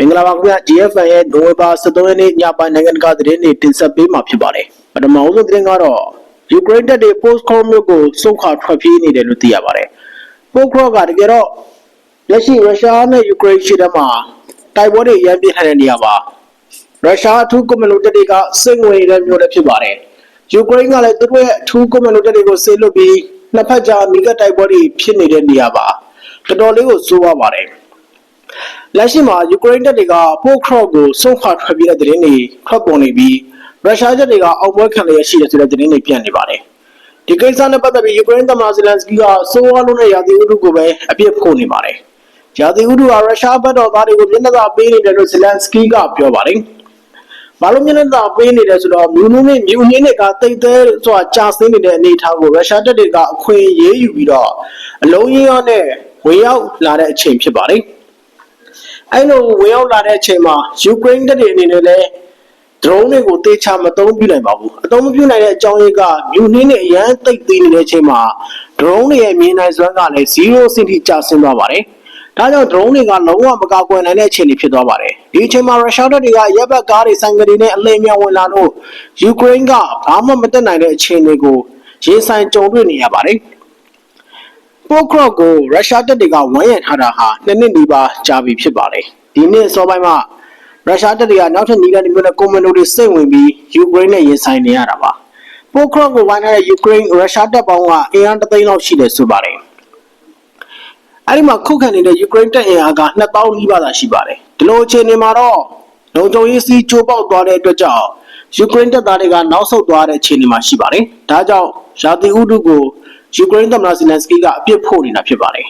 မင်္ဂလာပါခင်ဗျာ GFN ရဲ့နိုဝင်ဘာ23ရက်နေ့ညပိုင်းနိုင်ငံတကာသတင်းတွေတင်ဆက်ပေးမှာဖြစ်ပါတယ်ပထမဆုံးသတင်းကတော့ယူကရိန်းတပ်တွေ post call မြို့ကိုစုခါထွက်ပြေးနေတယ်လို့သိရပါတယ် post call ကတကယ်တော့လက်ရှိရုရှားနဲ့ယူကရိန်းရှေ့တန်းမှာတိုက်ပွဲတွေရန်ပြင်းထန်တဲ့နေရာပါရုရှားအထူးကွန်မန်ဒိုတပ်တွေကစိတ်ဝင်နေတဲ့မြို့လည်းဖြစ်ပါတယ်ယူကရိန်းကလည်းသူတို့ရဲ့အထူးကွန်မန်ဒိုတပ်တွေကိုဆေးလွတ်ပြီးနှစ်ဖက်ကြားမိကတိုက်ပွဲတွေဖြစ်နေတဲ့နေရာပါတော်တော်လေးကိုစိုးရပါတယ် လက်ရှိမှာယူကရိန်းတပ်တွေကပိုခရော့ကိုစုံခါထွက်ပြေးတဲ့သတင်းတွေထွက်ပေါ်နေပြီးရုရှားတပ်တွေကအောက်ပွဲခံလျက်ရှိတယ်ဆိုတဲ့သတင်းတွေပြန့်နေပါတယ်။ဒီကိစ္စနဲ့ပတ်သက်ပြီးယူကရိန်းသမ္မတဇယ်လန်စကီကဆိုးဝါးလုံးတဲ့ရာသီဥတုကိုပဲအပြစ်ဖို့နေပါတယ်။ရာသီဥတုဟာရုရှားဘက်တော်သားတွေကိုမျက်နှာသာပေးနေတယ်လို့ဇယ်လန်စကီကပြောပါတယ်။ဘာလို့မျက်နှာသာပေးနေတယ်ဆိုတော့မြူနူးနဲ့မြူနင်းတွေကတိတ်သေးစွာကြာဆင်းနေတဲ့အနေအထားကိုရုရှားတပ်တွေကအခွင့်အရေးယူပြီးတော့အလုံးကြီးရောနဲ့ဝင်ရောက်လာတဲ့အချိန်ဖြစ်ပါတယ်။ အဲ့လိုဝင်ရောက်လာတဲ့အချိန်မှာယူကရိန်းတပ်တွေအနေနဲ့လည်း drone တွေကိုတေချာမသုံးပြနိုင်ပါဘူးအသုံးမပြုနိုင်တဲ့အကြောင်းရင်းကမြူနှင်းနဲ့အရန်သိပ်သေးနေတဲ့အချိန်မှာ drone တွေရဲ့မြင်နိုင်စွမ်းကလည်း0စင်တီကျဆင်းသွားပါတယ်ဒါကြောင့် drone တွေကလုံးဝမကာကွယ်နိုင်တဲ့အခြေအနေဖြစ်သွားပါတယ်ဒီအချိန်မှာရုရှားတပ်တွေကရပ်ဘက်ကားတွေဆိုင်ကယ်တွေနဲ့အလင်းမြောင်ဝင်လာလို့ယူကရိန်းကဘာမှမတက်နိုင်တဲ့အခြေအနေကိုရင်ဆိုင်ကြုံတွေ့နေရပါတယ် ပိုခရော့ကိုရုရှားတပ်တွေကဝန်းရံထားတာဟာနှစ်နှစ်နီးပါးကြာပြီဖြစ်ပါတယ်။ဒီနှစ်စောပိုင်းမှာရုရှားတပ်တွေကနောက်ထပ်နီးတဲ့မျိုးနဲ့ကွန်မန်ဒိုတွေစိတ်ဝင်ပြီးယူကရိန်းနဲ့ရင်ဆိုင်နေရတာပါ။ပိုခရော့ကိုဝိုင်းထားတဲ့ယူကရိန်းရုရှားတပ်ပေါင်းကအင်အားတစ်သိန်းလောက်ရှိတယ်ဆိုပါတယ်။အဲဒီမှာခုခံနေတဲ့ယူကရိန်းတပ်အင်အားက2000နီးပါးသာရှိပါတယ်။ဒီလိုအခြေအနေမှာတော့လုံခြုံရေးစီးချိုးပေါက်သွားတဲ့အတွက်ကြောင့်ယူကရိန်းတပ်သားတွေကနောက်ဆုတ်သွားတဲ့အခြေအနေမှာရှိပါတယ်။ဒါကြောင့်ရာသီဥတုကို ယူကရိန်းသမ္မတဇီလန်စကီကအပြစ်ဖို့နေတာဖြစ်ပါတယ်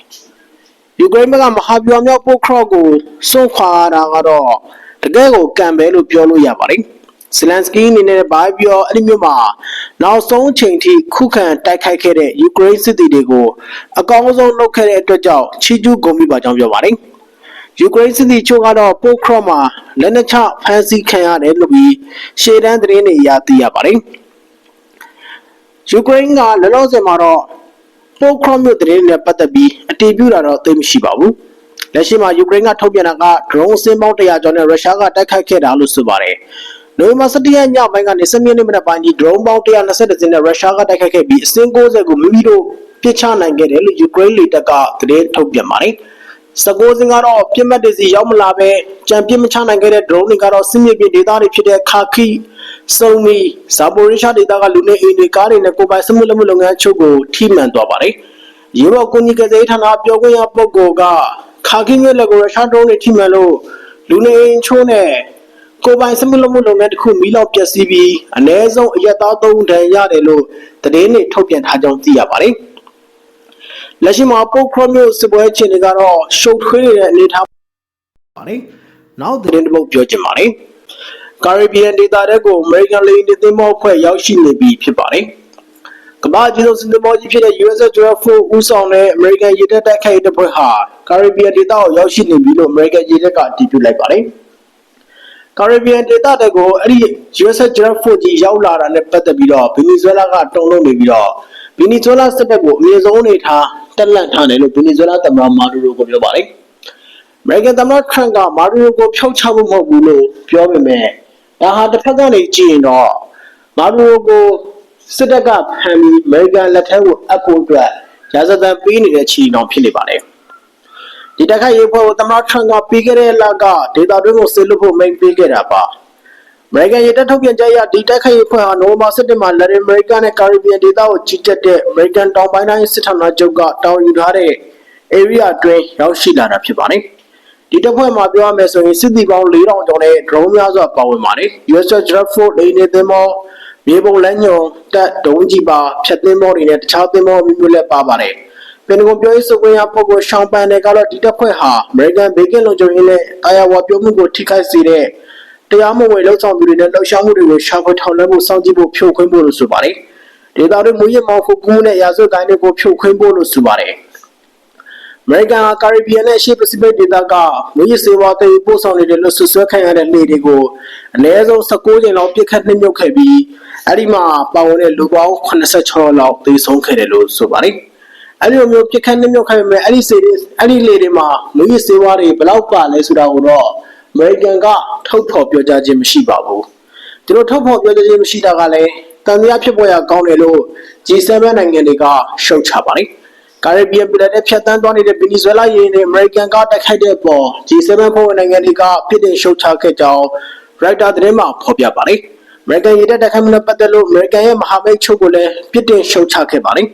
။ယူကရိန်းဘက်ကမဟာဗျူဟာမြောက်ပိုခရော့ကိုစွန့်ခွာတာကတော့တကယ်ကိုကံပဲလို့ပြောလို့ရပါတယ်။ဇီလန်စကီအနေနဲ့ဘာပြောအဲ့ဒီမျိုးမှာနောက်ဆုံးအချိန်ထိခုခံတိုက်ခိုက်ခဲ့တဲ့ယူကရိန်းစစ်သည်တွေကိုအကောင်းဆုံးလုပ်ခဲ့တဲ့အတွက်ကြောင့်ချီးကျူးဂုဏ်ပြုပါကြောင်းပြောပါတယ်။ယူကရိန်းစစ်သည်ချို့ကတော့ပိုခရော့မှာလက်နက်ချဖမ်းဆီးခံရတယ်လို့ပြီးရှေ့တန်းသတင်းတွေအရသိရပါတယ်။ ယူကရိန်းကလောလောဆယ်မှာတော့ပိုခရော့မြို့သတင်းတွေနဲ့ပတ်သက်ပြီးအတည်ပြုတာတော့သိမရှိပါဘူး။လက်ရှိမှာယူကရိန်းကထုတ်ပြန်တာက drone စင်းပေါင်း100ကျော်နဲ့ရုရှားကတိုက်ခိုက်ခဲ့တာလို့ဆိုပါတယ်။နိုဝင်ဘာ17ရက်ညပိုင်းကနေ17ရက်နေ့မနက်ပိုင်းကြီး drone ပေါင်း120စင်းနဲ့ရုရှားကတိုက်ခိုက်ခဲ့ပြီးအစင်း90ကိုမိမိတို့ပစ်ချနိုင်ခဲ့တယ်လို့ယူကရိန်းလေတပ်ကသတင်းထုတ်ပြန်ပါတယ်။စကိုးစင်ကတော့ပြစ်မှတ်တွေစီရောက်မလာပဲကြံပြစ်မချနိုင်ခဲ့တဲ့ drone တွေကတော့စစ်မြေပြင်ဒေသတွေဖြစ်တဲ့ခါခိ စုံမီဇာပိုရီရှာဒေသကလူနေအိမ်တွေကားတွေနဲ့ကိုယ်ပိုင်စမှုလက်မှုလုပ်ငန်းချုပ်ကိုထိမှန်သွားပါတယ်။ရေဘော်ကိုကြီးကတဲ့ဌာနပြောခွင့်ရပုဂ္ဂိုလ်ကခါခိမြို့လက်ကိုရုရှား drone တွေထိမှန်လို့လူနေအိမ်ချိုးနဲ့ကိုယ်ပိုင်စမှုလက်မှုလုပ်ငန်းတစ်ခုမီးလောင်ပျက်စီးပြီးအ ਨੇ ဆုံးအရက်သား၃ဒဏ်ရတယ်လို့သတင်းတွေထုတ်ပြန်ထားကြောင်းသိရပါတယ်။လက်ရှိမှာပိုခရိုမျိုးစစ်ပွဲအခြေအနေကတော့ရှုပ်ထွေးနေတဲ့အနေအထားပါတယ်။နောက်သတင်းတစ်ပုဒ်ပြောချင်ပါတယ်။ ကာရစ်ဘီယန်ဒေသတဲကိုအမေရိကန်လေယာဉ်တွေသင်းမောအဖွဲ့ရောက်ရှိနေပြီဖြစ်ပါတယ်။ကမ္ဘာ့အကြီးဆုံးစစ်သင်္ဘောကြီးဖြစ်တဲ့ USS Gerald Ford ဦးဆောင်တဲ့အမေရိကန်ရေတပ်တိုက်ခိုက်ရေးတပ်ဖွဲ့ဟာကာရစ်ဘီယန်ဒေသကိုရောက်ရှိနေပြီလို့အမေရိကန်ရေတပ်ကအတည်ပြုလိုက်ပါတယ်။ကာရစ်ဘီယန်ဒေသတဲကိုအဲ့ဒီ USS Gerald Ford ကြီးရောက်လာတာနဲ့ပတ်သက်ပြီးတော့ဗင်နီဇွဲလားကတုံ့လုံးနေပြီးတော့ဗင်နီဇွဲလားစစ်တပ်ကိုအမြင့်ဆုံးအနေထားတက်လန့်ထားတယ်လို့ဗင်နီဇွဲလားသမ္မတမာဒူရိုကိုပြောပါတယ်။အမေရိကန်သမ္မတထရန့်ကမာဒူရိုကိုဖျောက်ချဖို့မဟုတ်ဘူးလို့ပြောပေမဲ့ ဒါဟာတစ်ဖက်ကနေကြည့်ရင်တော့မာဒူရိုကိုစစ်တပ်ကဖမ်းပြီးအမေရိကန်လက်ထဲကိုအပ်ဖို့အတွက်ရာဇသံပေးနေတဲ့ခြေတောင်ဖြစ်နေပါတယ်။ဒီတိုက်ခိုက်ရေးဖွဲ့ကိုသမ္မတထရန့်ကပြီးခဲ့တဲ့လကဒေတာတွင်းကိုဆေးလွတ်ဖို့မိန့်ပေးခဲ့တာပါ။အမေရိကန်ရေတပ်ထုတ်ပြန်ချက်အရဒီတိုက်ခိုက်ရေးဖွဲ့ဟာနိုဝင်ဘာ17မှာလက်တင်အမေရိကနဲ့ကာရစ်ဘီယန်ဒေသကိုကြီးကြပ်တဲ့အမေရိကန်တောင်ပိုင်းတိုင်းစစ်ဌာနချုပ်ကတောင်းယူထားတဲ့ area အတွင်းရောက်ရှိလာတာဖြစ်ပါတယ်။ ဒီတပ်ဖွဲ့မှာပြောရမယ်ဆိုရင်စစ်သည်ပေါင်း4000ကျော်နဲ့ drone များစွာပါဝင်ပါတယ်။ US Bradford လေယာဉ်တွေသင်္ဘောမြေပုံလမ်းညွန်တပ်ဒုံးကြီးပါဖြတ်သင်္ဘောတွေနဲ့တခြားသင်္ဘောမျိုးမျိုးလည်းပါပါတယ်။ပင်တဂွန်ပြောရေးဆိုခွင့်ရပုဂ္ဂိုလ်ရှောင်းပန်တယ်ကတော့ဒီတပ်ဖွဲ့ဟာ American ဘေကင်းလုံခြုံရေးနဲ့အာယာဝါပြောမှုကိုထိခိုက်စေတဲ့တရားမဝင်လှုပ်ဆောင်သူတွေနဲ့လှုပ်ရှားမှုတွေကိုရှာဖွေထောက်လှမ်းဖို့စောင့်ကြည့်ဖို့ဖြိုခွင်းဖို့လို့ဆိုပါတယ်။ဒေတာတွေမူရစ်မောင်ခုကူးနဲ့ရာဇဝတ်ကိုင်းတွေကိုဖြိုခွင်းဖို့လို့ဆိုပါတယ်။အ မေရိကန်ကာရစ်ဘီယန်နဲ့ရှေ့ပစိဖိတ်ဒေသကမွေးရစေဝါတည်ပို့ဆောင်နေတဲ့လို့ဆွဆွဲခံရတဲ့လှေတွေကိုအ ਨੇ ဆုံး19ကြိမ်လောက်ပြစ်ခတ်နှိမ့်မြုပ်ခဲ့ပြီးအဲ့ဒီမှာပါဝင်တဲ့လူပေါင်း86လောက်သေဆုံးခဲ့တယ်လို့ဆိုပါတယ်။အဲ့ဒီလိုမျိုးပြစ်ခတ်နှိမ့်မြုပ်ခဲ့ပေမဲ့အဲ့ဒီစေတွေအဲ့ဒီလေတွေမှာမွေးရစေဝါတွေဘယ်လောက်ပါလဲဆိုတာကိုတော့အမေရိကန်ကထုတ်ဖော်ပြောကြားခြင်းမရှိပါဘူးဒီလိုထုတ်ဖော်ပြောကြားခြင်းမရှိတာကလည်းတန်တရားဖြစ်ပေါ်ရကောင်းတယ်လို့ G7 နိုင်ငံတွေကရှုတ်ချပါတယ် ကာရစ်ဘီယံပြည်နယ်ဖြတ်တန်းသွားနေတဲ့ဗင်နီဇွဲလားရေနဲ့အမေရိကန်ကတိုက်ခိုက်တဲ့အပေါ် G7 ဖွဲ့ဝင်နိုင်ငံတွေကပြည်တင်ရှုတ်ချခဲ့ကြောင်းရိုက်တာသတင်းမှာဖော်ပြပါတယ်အမေရိကန်ရေတပ်တိုက်ခိုက်မှုနဲ့ပတ်သက်လို့အမေရိကန်ရဲ့မဟာမိတ်ချုပ်ကိုလည်းပြည်တင်ရှုတ်ချခဲ့ပါတယ်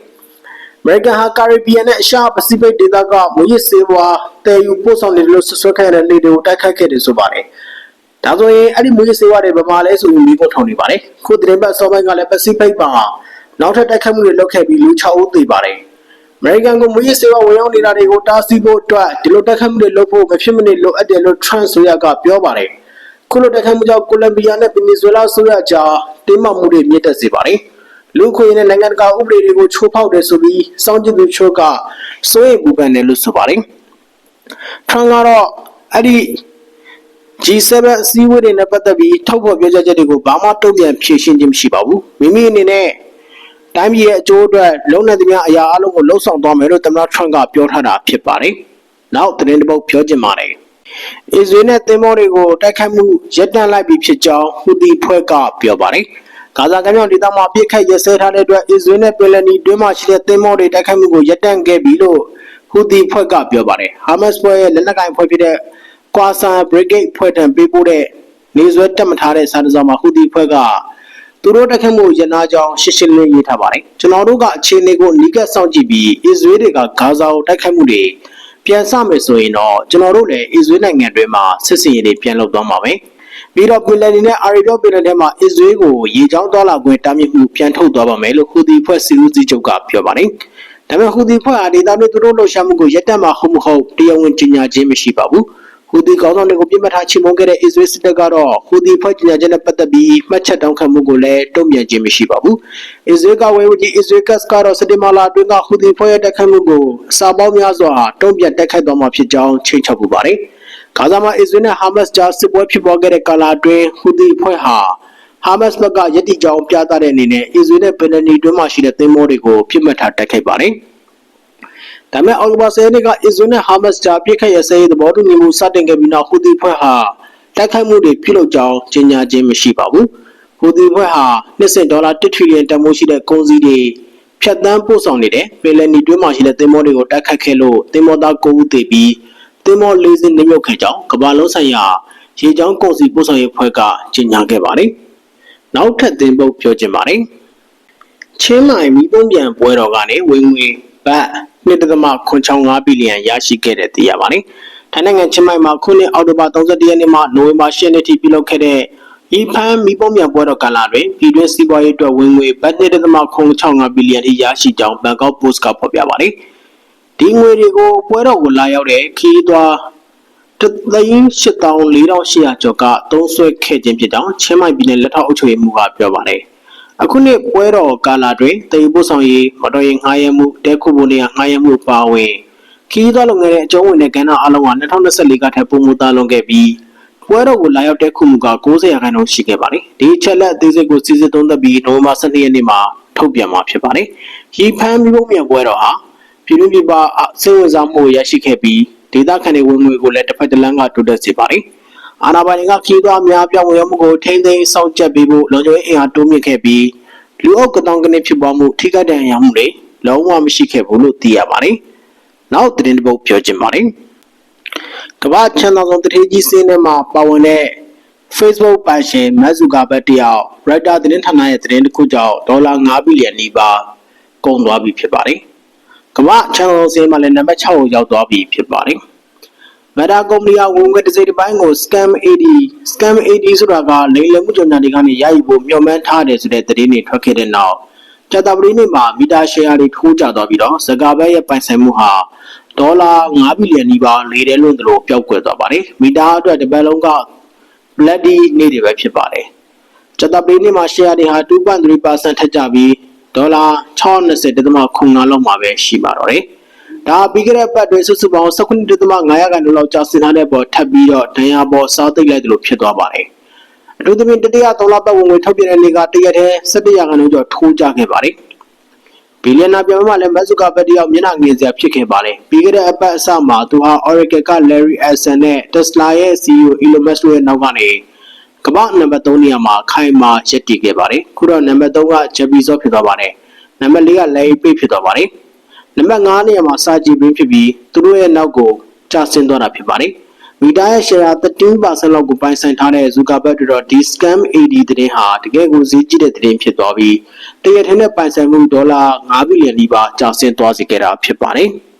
အမေရိကန်ဟာကာရစ်ဘီယံနဲ့အရှေ့ပစိဖိတ်ဒေသကမူရစ်စေဝါတည်ယူပို့ဆောင်နေတယ်လို့ဆွဆွဲခဲ့တဲ့လေတွေကိုတိုက်ခိုက်ခဲ့တယ်ဆိုပါတယ်။ဒါဆိုရင်အဲ့ဒီမူရစ်စေဝါတွေဘယ်မှာလဲဆိုပြီးမိဖို့ထောင်နေပါတယ်။ခုသတင်းပတ်စောပိုင်းကလည်းပစိဖိတ်မှာနောက်ထပ်တိုက်ခိုက်မှုတွေလုပ်ခဲ့ပြီးလူ6ဦးသေပါတယ်။ အမေရိကန်ကမူရစ်စေဝါဝင်ရောက်နေတာတွေကိုတားဆီးဖို့အတွက်ဒီလိုတိုက်ခိုက်မှုတွေလုပ်ဖို့မဖြစ်မနေလိုအပ်တယ်လို့ Trump ဆိုရကပြောပါတယ်။ခုလိုတိုက်ခိုက်မှုကြောင့်ကိုလံဘီယာနဲ့ဗင်နီဇွဲလားဆိုရကြားတင်းမာမှုတွေမြင့်တက်စေပါတယ်။လူခွေနဲ့နိုင်ငံတကာဥပဒေတွေကိုချိုးဖောက်တယ်ဆိုပြီးစောင့်ကြည့်သူချို့ကစိုးရိမ်ပူပန်တယ်လို့ဆိုပါတယ်။ထရန်ကတော့အဲ့ဒီ G7 အစည်းအဝေးတွေနဲ့ပတ်သက်ပြီးထုတ်ဖော်ပြောကြားချက်တွေကိုဘာမှတုံ့ပြန်ဖြေရှင်းခြင်းမရှိပါဘူး။မိမိအနေနဲ့ တိုင်းပြည်ရဲ့အကျိုးအတွက်လုံနေသမျှအရာအလုံးကိုလှုံ့ဆော်သွားမယ်လို့သမ္မတထရန့်ကပြောထားတာဖြစ်ပါတယ်။နောက်သတင်းတစ်ပုဒ်ပြောချင်ပါတယ်။အစ္စရေးနဲ့သင်္ဘောတွေကိုတိုက်ခိုက်မှုရပ်တန့်လိုက်ပြီဖြစ်ကြောင်းဟူသီဖွဲ့ကပြောပါတယ်။ဂါဇာကမ်းမြောင်ဒေသမှာပြစ်ခတ်ရစဲထားတဲ့အတွက်အစ္စရေးနဲ့ပင်လယ်နီတွင်းမှာရှိတဲ့သင်္ဘောတွေတိုက်ခိုက်မှုကိုရပ်တန့်ခဲ့ပြီလို့ဟူသီဖွဲ့ကပြောပါတယ်။ဟာမတ်စ်ဖွဲ့ရဲ့လက်နက်ကိုင်ဖွဲ့ဖြစ်တဲ့ကွာဆာဘရဂိတ်ဖွဲ့ထံပေးပို့တဲ့နေဆွဲတက်မထားတဲ့စာတစောင်မှာဟူသီဖွဲ့က သူတို့တက်ခတ်မှုရနာကြောင်းရှင်းရှင်းလင်းရေးထားပါတယ်။ကျွန်တော်တို့ကအခြေအနေကိုနီးကပ်စောင့်ကြည့်ပြီးအစ္စရေးတွေကဂါဇာကိုတိုက်ခတ်မှုတွေပြန်ဆမယ်ဆိုရင်တော့ကျွန်တော်တို့လည်းအစ္စရေးနိုင်ငံတွင်းမှာစစ်စင်ရေးတွေပြန်လုပ်သွားမှာပဲ။ပြီးတော့ပင်လယ်နီနဲ့အာရီတော့ပင်လယ်ထဲမှာအစ္စရေးကိုရေကြောင်းသွားလာခွင့်တားမြစ်မှုပြန်ထုတ်သွားပါမယ်လို့ဟူသီဖွဲ့စီဦးစီးချုပ်ကပြောပါတယ်။ဒါပေမဲ့ဟူသီဖွဲ့ဟာဒေသတွင်းသူတို့လှုပ်ရှားမှုကိုရပ်တန့်မှာဟုတ်မဟုတ်တရားဝင်ကြေညာခြင်းမရှိပါဘူး။ ဟူသီကောင်းဆောင်တွေကိုပြစ်မှတ်ထားချေမှုန်းခဲ့တဲ့အစ္စရေးစစ်တပ်ကတော့ဟူသီဖွဲ့ကြေညာချက်နဲ့ပတ်သက်ပြီးမှတ်ချက်တောင်းခံမှုကိုလည်းတုံ့ပြန်ခြင်းမရှိပါဘူး။အစ္စရေးကဝယ်ဝကြီးအစ္စရေးကတ်ကတော့စတေမာလာအတွင်းကဟူသီဖွဲ့ရဲ့တိုက်ခိုက်မှုကိုအစာပေါင်းများစွာတုံ့ပြန်တိုက်ခိုက်သွားမှာဖြစ်ကြောင်းချိန်ချောက်ပူပါတယ်။ဂါဇာမှာအစ္စရေးနဲ့ဟာမတ်စ်ကြားစစ်ပွဲဖြစ်ပေါ်ခဲ့တဲ့ကာလအတွင်းဟူသီအဖွဲ့ဟာဟာမတ်စ်ဘက်ကယက်တီကြောင်ပြသတဲ့အနေနဲ့အစ္စရေးနဲ့ပင်လယ်နီတွင်းမှာရှိတဲ့သင်္ဘောတွေကိုပြစ်မှတ်ထားတိုက်ခိုက်ပါတယ်။ ဒါပေမဲ့အောက်တိုဘာ10ရက်နေ့ကအစ္စရေးနဲ့ဟာမတ်စ်ကြားပြစ်ခတ်ရစဲသဘောတူညီမှုစတင်ခဲ့ပြီးနောက်ဟူသီအဖွဲ့ဟာတိုက်ခိုက်မှုတွေပြုလုပ်ကြောင်းကြေညာခြင်းမရှိပါဘူး။ဟူသီအဖွဲ့ဟာနှစ်စဉ်ဒေါ်လာ1ထရီလီယံတန်ဖိုးရှိတဲ့ကုန်စည်တွေဖြတ်တန်းပို့ဆောင်နေတဲ့ပင်လယ်နီတွင်းမှာရှိတဲ့သင်္ဘောတွေကိုတိုက်ခတ်ခဲ့လို့သင်္ဘောသား9ဦးသေပြီးသင်္ဘောလေးစင်းနှမြုပ်ခဲ့ကြောင်းကမ္ဘာလုံးဆိုင်ရာရေကြောင်းကုန်စည်ပို့ဆောင်ရေးဖွဲ့ကကြေညာခဲ့ပါတယ်။နောက်ထပ်သင်ပုတ်ပြောချင်ပါတယ်။ချင်းမိုင်မီးပုံပြန်ပွဲတော်ကနေဝင်ငွေဘတ် 1.65ဘီလီယံရရှိခဲ့တဲ့သိရပါတယ်။ထိုင်းနိုင်ငံချင်းမိုင်မှာခုနှစ်အောက်တိုဘာ31ရက်နေ့မှနိုဝင်ဘာ10ရက်နေ့ထိပြုလုပ်ခဲ့တဲ့ဤဖမ်းမီးပုံပြန်ပွဲတော်ကာလတွင်ပြည်တွင်းစီးပွားရေးအတွက်ဝင်ငွေဘတ်1.65ဘီလီယံထိရရှိကြောင်းဘန်ကောက်ပို့စ်ကဖော်ပြပါတယ်။ဒီငွေတွေကိုပွဲတော်ကိုလာရောက်တဲ့ခီးသွား384,800ကျော်ကသုံးစွဲခဲ့ခြင်းဖြစ်ကြောင်းချင်းမိုင်ပြည်နယ်လက်ထောက်အုပ်ချုပ်ရေးမှူးကပြောပါတယ်။ အခုနှစ်ပွဲတော်ကာလတွင်တည်ပို့ဆောင်ရေးမတော်ရင်ငှားရမ်းမှုတဲခုပုံနေငှားရမ်းမှုပါဝင်ခီးသွားလုပ်ငန်းရဲ့အကျုံးဝင်တဲ့ကဏ္ဍအလုံးက2024ကထက်ပိုမိုသားလွန်ခဲ့ပြီးပွဲတော်ကိုလာရောက်တဲ့ခုမှုက90ရာခိုင်နှုန်းရှိခဲ့ပါတယ်။ဒီချက်လက်အသေးစိတ်ကိုစစ်စစ်သုံးသပ်ပြီးနိုဝင်ဘာ12ရက်နေ့မှာထုတ်ပြန်မှာဖြစ်ပါတယ်။ရီဖမ်းပြီးပုံမြန်ပွဲတော်ဟာပြည်တွင်းပြည်ပစိတ်ဝင်စားမှုရရှိခဲ့ပြီးဒေသခံတွေဝင်ငွေကိုလည်းတစ်ဖက်တစ်လမ်းကတိုးတက်စေပါတယ်။ အာဏာပိုင်တွေကခီးသွွားများပြောင်းလဲမှုကိုထိန်းသိမ်းစောင့်ကြပ်ပေးဖို့လုံခြုံရေးအင်အားတိုးမြင့်ခဲ့ပြီးလူအုပ်ကတောင်ကနေဖြစ်ပေါ်မှုထိခိုက်ဒဏ်ရာမှုတွေလုံးဝမရှိခဲ့ဘူးလို့သိရပါတယ်။နောက်သတင်းတစ်ပုဒ်ပြောချင်ပါတယ်။ကမ္ဘာချမ်းသာဆုံးတထေးကြီးစင်းထဲမှာပါဝင်တဲ့ Facebook ပိုင်ရှင်မတ်ဇူကာဘတ်တယောက် Reuters သတင်းဌာနရဲ့သတင်းတစ်ခုကြောင့်ဒေါ်လာ9ဘီလီယံနီးပါးကုန်သွားပြီဖြစ်ပါတယ်။ကမ္ဘာချန်နယ်စင်းမှာလည်းနံပါတ်6ကိုရောက်သွားပြီဖြစ်ပါတယ်။ Meta ကုမ္ပဏီကဝင်ငွေတစ်စိတ်တစ်ပိုင်းကို scam AD scam AD ဆိုတာကလိမ်လည်မှုကြုံညာတွေကနေရယူဖို့မျှော်မှန်းထားတယ်ဆိုတဲ့သတင်းတွေထွက်ခဲ့တဲ့နောက်ကျတာပရီနေ့မှာမီတာရှယ်ယာတွေထိုးကျသွားပြီးတော့ဇကာဘက်ရဲ့ပိုင်ဆိုင်မှုဟာဒေါ်လာ9ဘီလီယံနီးပါးလေတယ်လို့တို့ပျောက်ကွယ်သွားပါတယ်။မီတာအတွက်တစ်ပတ်လုံးက bloody နေ့တွေပဲဖြစ်ပါတယ်။ကျတာပရီနေ့မှာရှယ်ယာတွေဟာ2.3%ထက်ကျပြီးဒေါ်လာ620.9လောက်မှာပဲရှိပါတော့တယ်။ ဒါပြီးခဲ့တဲ့ပတ်တွင်စုစုပေါင်း19.5ရာခိုင်နှုန်းလောက်ကျဆင်းထားတဲ့ပေါ်ထပ်ပြီးတော့ဒဏ်ရာပေါ်စားသိပ်လိုက်တယ်လို့ဖြစ်သွားပါတယ်။အထူးသဖြင့်တတိယ3လပတ်ဝင်ငွေထုတ်ပြန်တဲ့နေ့ကတရက်တည်း17ရာခိုင်နှုန်းကျော်ထိုးကျခဲ့ပါတယ်။ဘီလီယံနာပြောင်းမှလည်းမက်ဇူကာဘတ်တယောက်မျက်နှာငယ်စရာဖြစ်ခဲ့ပါတယ်ပြီးခဲ့တဲ့အပတ်အစမှာသူဟာ Oracle က Larry Ellison နဲ့ Tesla ရဲ့ CEO Elon Musk တို့ရဲ့နောက်ကနေကမ္ဘာနံပါတ်3နေရာမှာခိုင်မာရပ်တည်ခဲ့ပါတယ်ခုတော့နံပါတ်3က Jeff Bezos ဖြစ်သွားပါတယ်နံပါတ်4က Larry Page ဖြစ်သွားပါတယ် နံပါတ်5နေရာမှာ Sergey Brin ဖြစ်ပြီးသူတို့ရဲ့နောက်ကိုကျဆင်းသွားတာဖြစ်ပါတယ်မီတာရဲ့ share 13%လောက်ကိုပိုင်ဆိုင်ထားတဲ့ Zuckerberg တို့တော့ဒီ scam AD သတင်းဟာတကယ်ကိုဈေးကြီးတဲ့သတင်းဖြစ်သွားပြီးတရထင်းနဲ့ပိုင်ဆိုင်မှုဒေါ်လာ9ဘီလီယံနီးပါးကျဆင်းသွားစေခဲ့တာဖြစ်ပါတယ်။